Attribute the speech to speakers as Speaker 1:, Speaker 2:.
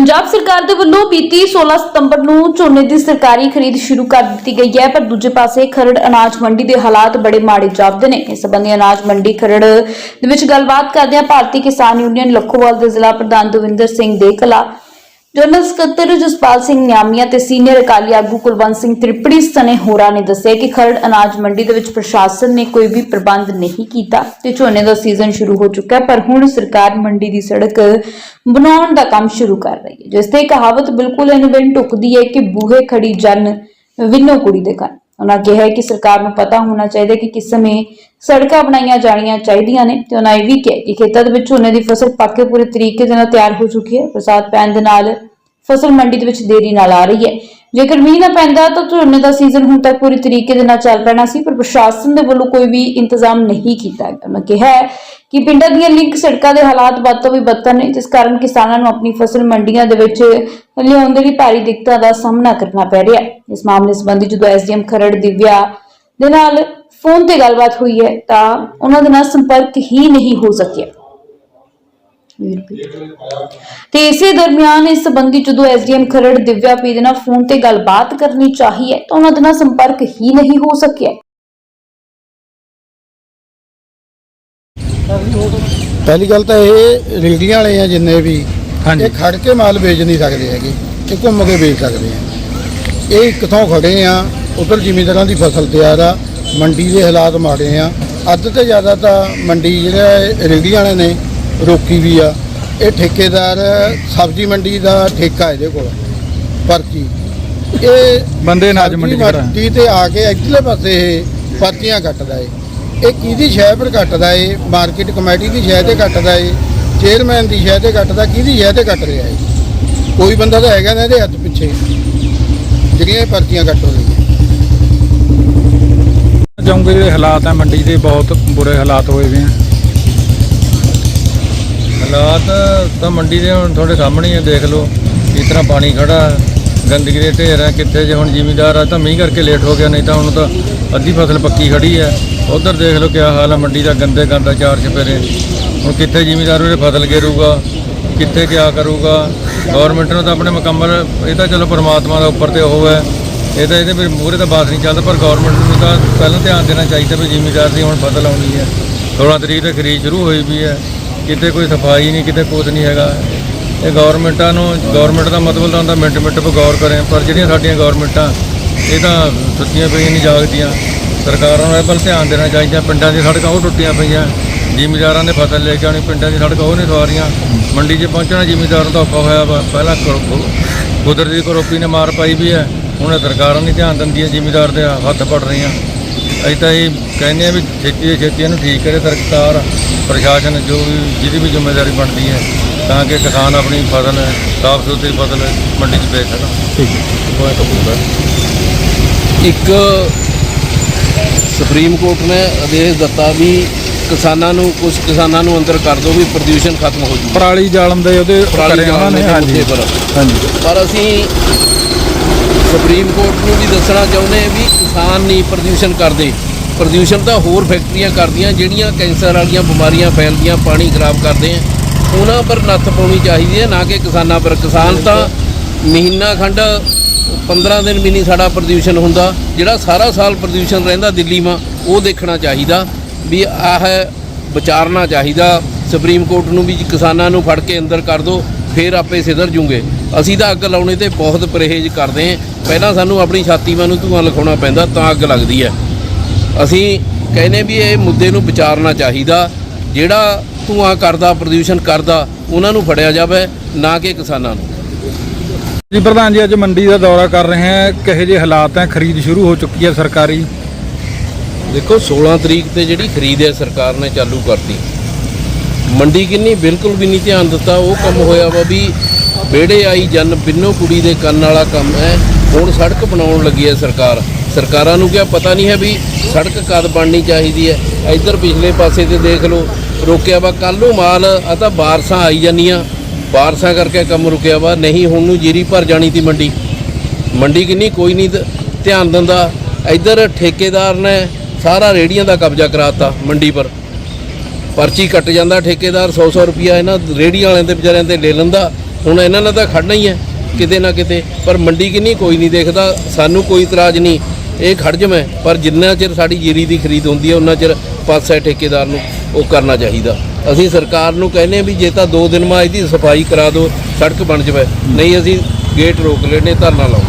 Speaker 1: ਪੰਜਾਬ ਸਰਕਾਰ ਦੇ ਵੱਲੋਂ ਬੀਤੀ 16 ਸਤੰਬਰ ਨੂੰ ਝੋਨੇ ਦੀ ਸਰਕਾਰੀ ਖਰੀਦ ਸ਼ੁਰੂ ਕਰ ਦਿੱਤੀ ਗਈ ਹੈ, ਪਰ ਦੂਜੇ ਪਾਸੇ ਖਰੜ ਅਨਾਜ ਮੰਡੀ ਦੇ ਹਾਲਾਤ ਬੜੇ ਮਾੜੇ ਜਾਪਦੇ ਨੇ। ਇਸ ਸੰਬੰਧੀ ਅਨਾਜ ਮੰਡੀ ਖਰੜ ਦੇ ਵਿੱਚ ਗੱਲਬਾਤ ਕਰਦਿਆਂ ਭਾਰਤੀ ਕਿਸਾਨ ਯੂਨੀਅਨ ਲੱਖੋਵਾਲ ਦੇ ਜ਼ਿਲ੍ਹਾ ਪ੍ਰਧਾਨ ਦਵਿੰਦਰ ਸਿੰਘ ਦੇ ਦੇਖਲਾ ਜਨਰਲ ਸਕੱਤਰ ਜਸਪਾਲ ਸਿੰਘ ਨਿਆਮੀਆਂ ਤੇ ਸੀਨੀਅਰ ਅਕਾਲੀ ਆਗੂ ਕੁਲਵੰਤ ਸਿੰਘ ਤ੍ਰਿਪੜੀ ਸਣੇ ਹੋਰਾਂ ਨੇ ਦੱਸਿਆ ਕਿ ਖਰੜ ਅਨਾਜ ਮੰਡੀ ਦੇ ਵਿੱਚ ਪ੍ਰਸ਼ਾਸਨ ਨੇ ਕੋਈ ਵੀ ਪ੍ਰਬੰਧ ਨਹੀਂ ਕੀਤਾ ਤੇ ਝੋਨੇ ਦਾ ਸੀਜ਼ਨ ਸ਼ੁਰੂ ਹੋ ਚੁੱਕਾ ਹੈ, ਪਰ ਹੁਣ ਸਰਕਾਰ ਮੰਡੀ ਦੀ ਸੜਕ ਬਣਾਉਣ ਦਾ ਕੰਮ ਸ਼ੁਰੂ ਕਰ ਰਹੀ ਹੈ। ਜਿਸ ਤੇ ਕਹਾਵਤ ਬਿਲਕੁਲ ਅਨਵਿਨ ਟੁਕਦੀ ਹੈ ਕਿ ਬੂਹੇ ਖੜੀ ਜਨ ਵਿਨੋ ਕੁੜੀ ਦੇ ਘਰ। ਉਹਨਾਂ ਕਿਹਾ ਕਿ ਸਰਕਾਰ ਨੂੰ ਪਤਾ ਹੋਣਾ ਚਾਹੀਦਾ ਕਿ ਕਿਸ ਸਮੇਂ ਸੜਕਾਂ ਬਣਾਈਆਂ ਜਾਣੀਆਂ ਚਾਹੀਦੀਆਂ ਨੇ ਤੇ ਉਹਨਾਂ ਇਹ ਵੀ ਕਿਹਾ ਕਿ ਖੇਤਾਂ ਦੇ ਵਿੱਚ ਝੋਨੇ ਦੀ ਫਸਲ ਪੱਕ ਕੇ ਪੂਰੇ ਤਰੀਕੇ ਦੇ ਨਾਲ ਤਿਆਰ ਹੋ ਚੁੱਕੀ ਹੈ। ਬਰਸਾਤ ਪੈਣ ਦੇ ਨਾਲ ਫਸਲ ਮੰਡੀ ਦੇ ਵਿੱਚ ਦੇਰੀ ਨਾਲ ਆ ਰਹੀ ਹੈ। ਜੇਕਰ ਮੀਂਹ ਨਾ ਪੈਂਦਾ ਤਾਂ ਝੋਨੇ ਦਾ ਸੀਜ਼ਨ ਹੁਣ ਤੱਕ ਪੂਰੀ ਤਰੀਕੇ ਦੇ ਨਾਲ ਚੱਲ ਪੈਣਾ ਸੀ, ਪਰ ਪ੍ਰਸ਼ਾਸਨ ਦੇ ਵੱਲੋਂ ਕੋਈ ਵੀ ਇੰਤਜ਼ਾਮ ਨਹੀਂ ਕੀਤਾ ਗਿਆ। ਉਹਨਾਂ ਕਿਹਾ ਹੈ ਕਿ ਪਿੰਡਾਂ ਦੀਆਂ ਲਿੰਕ ਸੜਕਾਂ ਦੇ ਹਾਲਾਤ ਵੱਧ ਤੋਂ ਵੀ ਬਦਤਰ ਨੇ, ਜਿਸ ਕਾਰਨ ਕਿਸਾਨਾਂ ਨੂੰ ਆਪਣੀ ਫਸਲ ਮੰਡੀਆਂ ਦੇ ਵਿੱਚ ਲਿਆਉਣ ਦੇ ਲਈ ਭਾਰੀ ਦਿੱਕਤਾਂ ਦਾ ਸਾਹਮਣਾ ਕਰਨਾ ਪੈ ਰਿਹਾ। ਇਸ ਮਾਮਲੇ ਸੰਬੰਧੀ ਜਦੋਂ ਐਸਡੀਐਮ ਖਰੜ, ਦਿਵਿਆ ਦੇ ਨਾਲ ਫੋਨ ਤੇ ਗੱਲਬਾਤ ਹੋਈ ਹੈ, ਤਾਂ ਉਹਨਾਂ ਦੇ ਨਾਲ ਸੰਪਰਕ ਹੀ ਨਹੀਂ ਹੋ ਸਕਿਆ। ਤੇ ਇਸੇ ਦਰਮਿਆਨ ਇਸ ਸੰਬੰਧੀ ਜਦੋਂ ਐਸਡੀਐਮ ਖਰੜ, ਦਿਵਿਆ ਪੀ ਦੇ ਨਾਲ ਫੋਨ ਤੇ ਗੱਲਬਾਤ ਕਰਨੀ ਚਾਹੀ ਹੈ, ਤਾਂ ਉਹਨਾਂ ਦੇ ਨਾਲ ਸੰਪਰਕ ਹੀ ਨਹੀਂ ਹੋ ਸਕਿਆ।
Speaker 2: ਪਹਿਲੀ ਗੱਲ ਤਾਂ ਇਹ ਰੇਹੜੀਆਂ ਵਾਲੇ ਆ ਜਿੰਨੇ ਵੀ
Speaker 3: ਹਾਂਜੀ।
Speaker 2: ਇਹ ਖੜ ਕੇ ਮਾਲ ਵੇਚ ਨਹੀਂ ਸਕਦੇ ਹੈਗੇ ਇਹ ਘੁੰਮ ਕੇ ਵੇਚ ਸਕਦੇ ਆ। ਇਹ ਕਿੱਥੋਂ ਖੜੇ ਆ ਉਧਰ ਜ਼ਿਮੀਂਦਾਰਾਂ ਦੀ ਫਸਲ ਤਿਆਰ ਆ ਮੰਡੀ ਦੇ ਹਾਲਾਤ ਮਾੜੇ ਆ। ਅੱਧ ਤੇ ਜ਼ਿਆਦਾ ਤਾਂ ਮੰਡੀ ਜਿਹੜਾ ਰੇਹੜੀਆਂ ਵਾਲੇ ਨੇ ਰੋਕੀ ਵੀ ਆ। ਇਹ ਠੇਕੇਦਾਰ ਸਬਜ਼ੀ ਮੰਡੀ ਦਾ ਠੇਕਾ ਇਹਦੇ ਕੋਲ ਪਰਚੀ। ਇਹ
Speaker 3: ਬੰਦੇ ਅਨਾਜ ਮੰਡੀ 'ਚ ਖੜਾ।
Speaker 2: ਮੰਡੀ ਤੇ ਆ ਕੇ ਇੱਧਰਲੇ ਪਾਸੇ ਇਹ ਪਰਚੀਆਂ ਕੱਟਦਾ ਏ। ਇਹ ਕਿਹਦੀ ਸ਼ਹਿ ਪਰ ਕੱਟਦਾ ਏ? ਮਾਰਕੀਟ ਕਮੇਟੀ ਦੀ ਸ਼ਹਿ ਤੇ ਕੱਟਦਾ ਏ? ਚੇਅਰਮੈਨ ਦੀ ਸ਼ਹਿ ਤੇ ਕੱਟਦਾ ਕਿਹਦੀ ਸ਼ਹਿ ਤੇ ਕੱਟ ਰਿਹਾ ਏ ਕੋਈ ਬੰਦਾ ਤਾਂ ਹੈਗਾ ਨਾ ਇਹਦੇ ਹੱਥ ਪਿੱਛੇ। ਜਿਹੜੀਆਂ ਇਹ ਪਰਚੀਆਂ ਕੱਟ ਰਹੀਆਂ
Speaker 3: ਚਾਹੂੰਗੇ ਜਿਹੜੇ ਹਾਲਾਤ ਆ ਮੰਡੀ ਦੇ ਬਹੁਤ ਬੁਰੇ ਹਾਲਾਤ ਹੋਏ ਵੇ ਆ।
Speaker 4: ਹਾਲਾਤ ਤਾਂ ਮੰਡੀ ਦੇ ਹੁਣ ਤੁਹਾਡੇ ਸਾਹਮਣੇ ਹੀ ਆ ਦੇਖ ਲਓ। ਕਿਸ ਤਰ੍ਹਾਂ ਪਾਣੀ ਖੜਾ ਹੈ, ਗੰਦਗੀ ਦੇ ਢੇਰ ਆ ਕਿੱਥੇ ਜੇ ਹੁਣ ਜ਼ਿਮੀਦਾਰ ਆ ਤਾਂ ਮੀਂਹ ਕਰਕੇ ਲੇਟ ਹੋ ਗਿਆ ਨਹੀਂ ਤਾਂ ਹੁਣ ਤਾਂ ਅੱਧੀ ਫਸਲ ਪੱਕੀ ਖੜੀ ਹੈ ਉਧਰ ਦੇਖ ਲਓ ਕਿਆ ਹਾਲ ਹੈ ਮੰਡੀ ਦਾ ਗੰਦੇ ਗੰਦਾ ਚਾਰ ਚਪੇਰੇ ਹੁਣ ਕਿੱਥੇ ਜ਼ਿਮੀਦਾਰ ਉਹਦੇ ਫਸਲ ਗੇਰੂਗਾ? ਕਿੱਥੇ ਕਿਆ ਕਰੂਗਾ? ਗਵਰਨਮੈਂਟ ਨੂੰ ਤਾਂ ਆਪਣੇ ਮੁਕੰਮਲ, ਇਹ ਤਾਂ ਚਲੋ ਪਰਮਾਤਮਾ ਦਾ ਉੱਪਰ ਤੇ ਉਹ ਹੈ। ਇਹ ਤਾਂ ਇਹਦੇ ਵੀ ਮੂਹਰੇ ਤਾਂ ਬਾਤ ਨਹੀਂ ਚੱਲਦਾ, ਪਰ ਗਵਰਨਮੈਂਟ ਨੂੰ ਤਾਂ ਪਹਿਲਾਂ ਧਿਆਨ ਦੇਣਾ ਚਾਹੀਦਾ ਵੀ ਜ਼ਿਮੀਦਾਰ ਦੀ ਹੁਣ ਫਸਲ ਆਉਣੀ ਹੈ। 16 ਤਰੀਕ ਤੇ ਖਰੀਦ ਸ਼ੁਰੂ ਹੋਈ ਵੀ ਹੈ। ਕਿਤੇ ਕੋਈ ਸਫ਼ਾਈ ਨਹੀਂ, ਕਿਤੇ ਕੁਝ ਨਹੀਂ ਹੈਗਾ। ਇਹ ਗਵਰਨਮੈਂਟਾਂ ਨੂੰ ਗਵਰਨਮੈਂਟ ਦਾ ਮਤਲਬ ਤਾਂ ਹੁੰਦਾ ਮਿੰਟ ਮਿੰਟ 'ਤੇ ਗੌਰ ਕਰੇ, ਪਰ ਜਿਹੜੀਆਂ ਸਾਡੀਆਂ ਗਵਰਨਮੈਂਟਾਂ ਇਹ ਤਾਂ ਸੁੱਤੀਆਂ ਪਈਆਂ, ਨਹੀਂ ਜਾਗਦੀਆਂ। ਸਰਕਾਰਾਂ ਨੂੰ ਇਹ ਵੱਲ ਧਿਆਨ ਦੇਣਾ ਚਾਹੀਦਾ ਪਿੰਡਾਂ ਦੀ ਸੜਕਾਂ ਉਹ ਟੁੱਟੀਆਂ ਪਈਆਂ। ਜ਼ਿਮੀਦਾਰਾਂ ਨੇ ਫਸਲ ਲੈ ਕੇ ਆਉਣੀ ਪਿੰਡਾਂ ਦੀ ਸੜਕਾਂ ਉਹ ਨਹੀਂ ਸਵਾਰੀਆਂ। ਮੰਡੀ 'ਚ ਪਹੁੰਚਣਾ ਜ਼ਿਮੀਦਾਰ ਨੂੰ ਤਾਂ ਔਖਾ ਹੋਇਆ ਵਾ। ਪਹਿਲਾਂ ਕੁ- ਕੁ- ਕੁਦਰਤੀ ਕਰੋਪੀ ਨੇ ਮਾਰ ਪਾਈ ਵੀ ਹੈ। ਹੁਣ ਇਹ ਸਰਕਾਰਾਂ ਨਹੀਂ ਧਿਆਨ ਦਿੰਦੀਆਂ ਜ਼ਿਮੀਦਾਰ ਦੇ ਹੱਥ ਪੜ ਰਹੀਆਂ। ਅਸੀਂ ਤਾਂ ਇਹ ਕਹਿੰਦੇ ਆ ਵੀ ਛੇਤੀ ਤੋਂ ਛੇਤੀ ਇਹਨੂੰ ਠੀਕ ਕਰੇ ਸਰਕਾਰ ਪ੍ਰਸ਼ਾਸਨ ਜੋ ਵੀ ਜਿਹਦੀ ਵੀ ਜ਼ਿੰਮੇਵਾਰੀ ਬਣਦੀ ਹੈ ਤਾਂ ਕਿ ਕਿਸਾਨ ਆਪਣੀ ਫਸਲ ਸਾਫ਼ ਸੁਥਰੀ ਫਸਲ ਮੰਡੀ 'ਚ ਵੇਚ ਸਕਣ।
Speaker 3: ਠੀਕ ਹੈ।
Speaker 5: ਇੱਕ ਸੁਪਰੀਮ ਕੋਰਟ ਨੇ ਆਦੇਸ਼ ਦਿੱਤਾ ਵੀ ਕਿਸਾਨਾਂ ਨੂੰ ਕੁਝ ਕਿਸਾਨਾਂ ਨੂੰ ਅੰਦਰ ਕਰ ਦਿਓ ਵੀ ਪ੍ਰਦੂਸ਼ਣ ਖਤਮ ਹੋ ਜੂ
Speaker 3: ਪਰਾਲੀ ਜਾਲਮ ਦੇ ਉਹਦੇ
Speaker 5: ਪਰਾਲੀ ਜਾਲਮ ਦੇ
Speaker 3: ਹਾਂਜੀ।
Speaker 5: ਮੁੱਦੇ ਪਰ।
Speaker 3: ਹਾਂਜੀ।
Speaker 5: ਪਰ ਅਸੀਂ ਸੁਪਰੀਮ ਕੋਰਟ ਨੂੰ ਵੀ ਦੱਸਣਾ ਚਾਹੁੰਦੇ ਵੀ ਕਿਸਾਨ ਨਹੀਂ ਪ੍ਰਦੂਸ਼ਣ ਕਰਦੇ। ਪ੍ਰਦੂਸ਼ਣ ਤਾਂ ਹੋਰ ਫੈਕਟਰੀਆਂ ਕਰਦੀਆਂ ਜਿਹੜੀਆਂ ਕੈਂਸਰ ਵਾਲੀਆਂ ਬਿਮਾਰੀਆਂ ਫੈਲਦੀਆਂ ਪਾਣੀ ਖਰਾਬ ਕਰਦੇ ਆ। ਉਹਨਾਂ ਪਰ ਨੱਥ ਪਾਉਣੀ ਚਾਹੀਦੀ ਹੈ ਨਾ ਕਿ ਕਿਸਾਨਾਂ ਪਰ। ਕਿਸਾਨ ਤਾਂ ਮਹੀਨਾ ਖੰਡ 15 ਦਿਨ ਵੀ ਨਹੀਂ ਸਾਡਾ ਪ੍ਰਦੂਸ਼ਣ ਹੁੰਦਾ। ਜਿਹੜਾ ਸਾਰਾ ਸਾਲ ਪ੍ਰਦੂਸ਼ਣ ਰਹਿੰਦਾ ਦਿੱਲੀ ਮਾ ਉਹ ਦੇਖਣਾ ਚਾਹੀਦਾ। ਵੀ ਆਹ ਵਿਚਾਰਨਾ ਚਾਹੀਦਾ। ਸੁਪਰੀਮ ਕੋਰਟ ਨੂੰ ਵੀ ਕਿਸਾਨਾਂ ਨੂੰ ਫੜ ਕੇ ਅੰਦਰ ਕਰ ਦਿਓ ਫਿਰ ਆਪੇ ਸਿਧਰ ਜੂਗੇ। ਅਸੀਂ ਤਾਂ ਅੱਗ ਲਾਉਣੇ ਤੇ ਬਹੁਤ ਪਰਹੇਜ਼ ਕਰਦੇ ਹਾਂ। ਪਹਿਲਾਂ ਸਾਨੂੰ ਆਪਣੀ ਛਾਤੀ ਨੂੰ ਧੂਆਂ ਲਿਖਾਉਣਾ ਪੈਂਦਾ, ਤਾਂ ਅੱਗ ਲੱਗਦੀ ਹੈ। ਅਸੀਂ ਕਹਿੰਦੇ ਵੀ ਇਹ ਮੁੱਦੇ ਨੂੰ ਵਿਚਾਰਨਾ ਚਾਹੀਦਾ। ਜਿਹੜਾ ਧੂਆਂ ਕਰਦਾ, ਪ੍ਰਦੂਸ਼ਣ ਕਰਦਾ, ਉਹਨਾਂ ਨੂੰ ਫੜਿਆ ਜਾਵੇ, ਨਾ ਕਿ ਕਿਸਾਨਾਂ ਨੂੰ।
Speaker 3: ਜੀ ਪ੍ਰਧਾਨ ਜੀ, ਅੱਜ ਮੰਡੀ ਦਾ ਦੌਰਾ ਕਰ ਰਹੇ ਹਾਂ। ਕਿਹੋ ਜਿਹੇ ਹਾਲਾਤ ਹੈ? ਖਰੀਦ ਸ਼ੁਰੂ ਹੋ ਚੁੱਕੀ ਹੈ ਸਰਕਾਰੀ।
Speaker 5: ਦੇਖੋ 16 ਤਰੀਕ ਤੇ ਜਿਹੜੀ ਖਰੀਦ ਹੈ, ਸਰਕਾਰ ਨੇ ਚਾਲੂ ਕਰਤੀ। ਮੰਡੀ ਕਿੰਨੀ ਬਿਲਕੁਲ ਵੀ ਨਹੀਂ ਧਿਆਨ ਦਿੱਤਾ। ਉਹ ਕੰਮ ਹੋਇਆ ਵਾ ਵੀ ਵਿਹੜੇ ਆਈ ਜਨ ਬਿੰਨੋ ਕੁੜੀ ਦੇ ਕੰਨ ਵਾਲਾ ਕੰਮ ਹੈ। ਹੁਣ ਸੜਕ ਬਣਾਉਣ ਲੱਗੀ ਹੈ ਸਰਕਾਰ। ਸਰਕਾਰਾਂ ਨੂੰ ਕਿਹਾ ਪਤਾ ਨਹੀਂ ਹੈ ਵੀ ਸੜਕ ਕਦ ਬਣਨੀ ਚਾਹੀਦੀ ਹੈ। ਇੱਧਰ ਪਿਛਲੇ ਪਾਸੇ ਤੇ ਦੇਖ ਲਓ, ਰੋਕਿਆ ਵਾ, ਕੱਲ੍ਹ ਨੂੰ ਮਾਲ, ਆ ਤਾਂ ਬਾਰਸਾਂ ਆਈ ਜਾਂਦੀਆਂ। ਬਾਰਸਾਂ ਕਰਕੇ ਕੰਮ ਰੁਕਿਆ ਵਾ, ਨਹੀਂ ਹੁਣ ਨੂੰ ਜੀਰੀ ਭਰ ਜਾਣੀ ਤੀ ਮੰਡੀ। ਮੰਡੀ ਕਿੰਨੀ, ਕੋਈ ਨਹੀਂ ਧਿਆਨ ਦਿੰਦਾ। ਇੱਧਰ ਠੇਕੇਦਾਰ ਨੇ ਸਾਰਾ ਰੇੜੀਆਂ ਦਾ ਕਬਜ਼ਾ ਕਰਾਤਾ ਮੰਡੀ ਪਰ। ਪਰਚੀ ਕੱਟ ਜਾਂਦਾ ਠੇਕੇਦਾਰ 100-100 ਰੁਪਿਆ ਇਹਨਾਂ ਰੇੜੀਆਂ ਵਾਲਿਆਂ ਦੇ ਵਿਚਾਰਿਆਂ ਤੇ ਲੈ ਲੈਂਦਾ। ਹੁਣ ਇਹਨਾਂ ਨੇ ਤਾਂ ਖੜਨਾ ਹੀ ਹੈ, ਕਿਤੇ ਨਾ ਕਿਤੇ। ਪਰ ਮੰਡੀ ਕਿੰਨੀ, ਕੋਈ ਨਹੀਂ ਦੇਖਦਾ। ਸਾਨੂੰ ਕੋਈ ਇਤਰਾਜ਼ ਨਹੀਂ। ਇਹ ਖੜ ਜਮੈ ਪਰ ਜਿੰਨਾ ਚਿਰ ਸਾਡੀ ਜੀਰੀ ਦੀ ਖਰੀਦ ਹੁੰਦੀ ਹੈ ਉਹਨਾਂ ਚਿਰ ਪਾਸਾ ਠੇਕੇਦਾਰ ਨੂੰ ਉਹ ਕਰਨਾ ਚਾਹੀਦਾ। ਅਸੀਂ ਸਰਕਾਰ ਨੂੰ ਕਹਿੰਦੇ ਹਾਂ ਵੀ ਜੇ ਤਾਂ ਦੋ ਦਿਨ ਮਾ ਇਹਦੀ ਸਫ਼ਾਈ ਕਰਾ ਦਿਓ, ਸੜਕ ਬਣ ਜਾਵੇ। ਨਹੀਂ ਅਸੀਂ ਗੇਟ ਰੋਕ ਲੈਣੇ ਧਰਨਾ ਲਾਓ